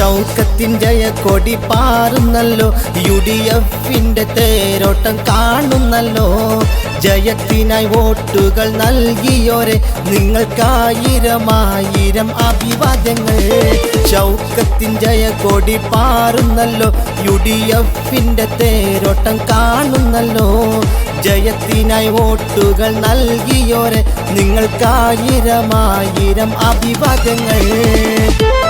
ഷൗക്കത്തിൻ കൊടി പാറുന്നല്ലോ. U D എഫിന്റെ തേരോട്ടം കാണുന്നല്ലോ. ജയത്തിനായി വോട്ടുകൾ നൽകിയോരെ. നിങ്ങൾക്കായിരമായിരം അഭിവാദ്യങ്ങൾ. ഷൗക്കത്തിൻ കൊടി പാറുന്നല്ലോ. യു ഡി എഫിന്റെ തേരോട്ടം കാണുന്നല്ലോ. ജയത്തിനായി വോട്ടുകൾ നൽകിയോരെ. നിങ്ങൾക്കായിരമായിരം അഭിവാദ്യങ്ങൾ.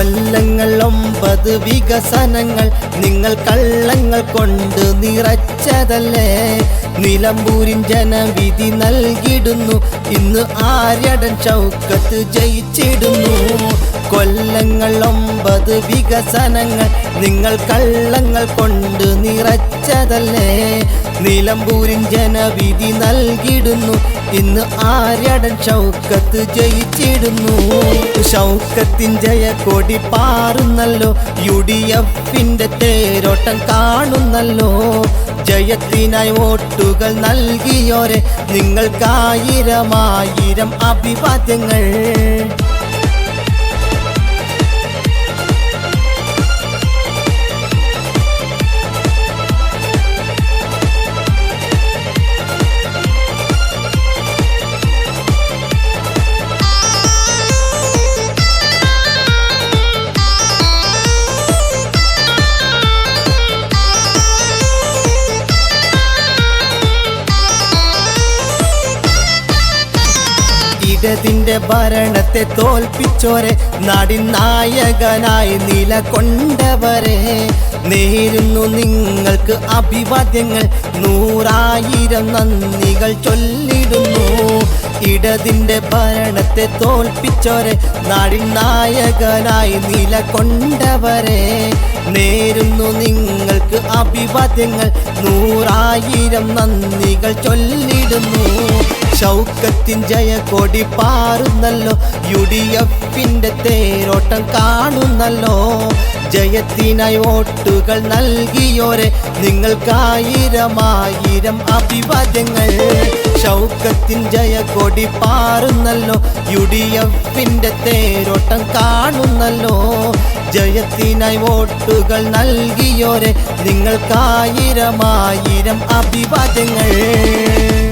കൊല്ലങ്ങൾ ഒമ്പത് വികസനങ്ങൾ. നിങ്ങൾ കള്ളങ്ങൾ കൊണ്ട് നിറച്ചതല്ലേ? നിലമ്പൂരിൻ ജനവിധി നൽകിടുന്നു ഇന്ന് ആര്യടൻ ചൗക്കത്ത് ജയിച്ചിടുന്നു. കൊല്ലങ്ങൾ ഒമ്പത് വികസനങ്ങൾ. നിങ്ങൾ കള്ളങ്ങൾ കൊണ്ട് നിറച്ചതല്ലേ? നിലമ്പൂരിൻ ജനവിധി നൽകിടുന്നു. ഇന്ന് ആര്യടൻ ഷൗക്കത്ത് ജയിച്ചിടുന്നു. ഷൗക്കത്തിൻ ജയക്കൊടി പാറുന്നല്ലോ. യു ഡി എഫിന്റെ തേരോട്ടം കാണുന്നല്ലോ. ജയത്തിനായി വോട്ടുകൾ നൽകിയോരെ. നിങ്ങൾക്കായിരമായിരം അഭിവാദ്യങ്ങൾ. ഇടതിന്റെ ഭരണത്തെ തോൽപ്പിച്ചോരെ. നായകനായി നിലകൊണ്ടവരെ. നേരുന്നു നിങ്ങൾക്ക് അഭിവാദ്യങ്ങൾ. നൂറായിരം നന്ദികൾ ചൊല്ലിടുന്നു. ഇടതിന്റെ ഭരണത്തെ തോൽപ്പിച്ചോരെ. നായകനായി നിലകൊണ്ടവരെ. നേരുന്നു നിങ്ങൾക്ക് അഭിവാദ്യങ്ങൾ. നൂറായിരം നന്ദികൾ ചൊല്ലിടുന്നു. ഷൗക്കത്തിൻ ജയക്കൊടി പാറുന്നല്ലോ. യു ഡി എഫിന്റെ തേരോട്ടം കാണുന്നല്ലോ. ജയത്തിനായി വോട്ടുകൾ നൽകിയോരെ. നിങ്ങൾക്കായിരമായിരം അഭിവാദ്യങ്ങൾ. ഷൗക്കത്തിൻ ജയക്കൊടി പാറുന്നല്ലോ. യു ഡി എഫിന്റെ തേരോട്ടം കാണുന്നല്ലോ. ജയത്തിനായി വോട്ടുകൾ നൽകിയോരെ. നിങ്ങൾക്കായിരമായിരം അഭിവാദ്യങ്ങൾ.